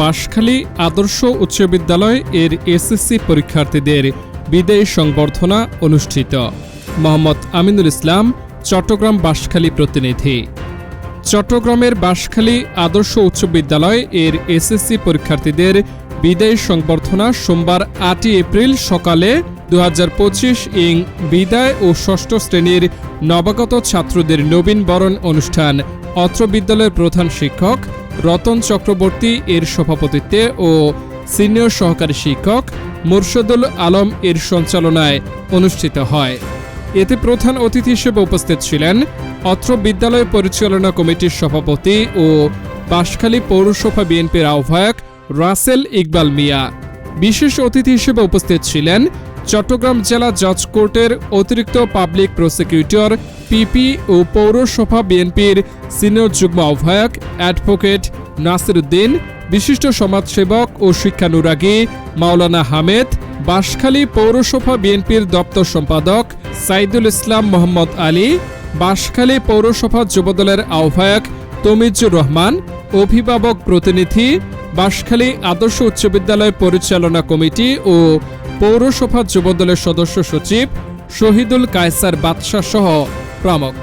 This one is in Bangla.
বাঁশখালী আদর্শ উচ্চ বিদ্যালয় এর এসএসসি পরীক্ষার্থীদের বিদায়ী সংবর্ধনা অনুষ্ঠিত। মোহাম্মদ আমিনুল ইসলাম, চট্টগ্রাম বাঁশখালী প্রতিনিধি। চট্টগ্রামের বাঁশখালী আদর্শ উচ্চ বিদ্যালয় এর এসএসসি পরীক্ষার্থীদের বিদায়ী সংবর্ধনা সোমবার আটই এপ্রিল সকালে দু হাজার পঁচিশ ইং বিদায় ও ষষ্ঠ শ্রেণির নবাগত ছাত্রদের নবীন বরণ অনুষ্ঠান অত্র বিদ্যালয়ের প্রধান শিক্ষক রতন চক্রবর্তী এর সভাপতিত্বে ও সিনিয়র সহকারী শিক্ষক মুর্শদুল আলম এর সঞ্চালনায় অনুষ্ঠিত হয়। এতে প্রধান অতিথি হিসেবে উপস্থিত ছিলেন অত্র বিদ্যালয় পরিচালনা কমিটির সভাপতি ও বাঁশখালী পৌরসভা বিএনপির আহ্বায়ক রাসেল ইকবাল মিয়া। বিশেষ অতিথি হিসেবে উপস্থিত ছিলেন চট্টগ্রাম জেলা জজ কোর্টের অতিরিক্ত পাবলিক প্রসিকিউটর পিপি ও পৌরসভা বিএনপির সিনিয়র যুগ্ম আহ্বায়ক, অ্যাডভোকেট নাসির উদ্দিন বিশিষ্ট সমাজসেবক ও শিক্ষানুরাগী মাওলানা হামেদ, বাঁশখালী পৌরসভা বিএনপির দপ্তর সম্পাদক সাইদুল ইসলাম মোহাম্মদ আলী, বাঁশখালী পৌরসভা যুবদলের আহ্বায়ক তমিজুর রহমান, অভিভাবক প্রতিনিধি, বাঁশখালী আদর্শ উচ্চ বিদ্যালয় পরিচালনা কমিটি ও পৌরসভা যুবদলের সদস্য সচিব শহীদুল কায়সার বাদশাহ সহ প্রমুখ।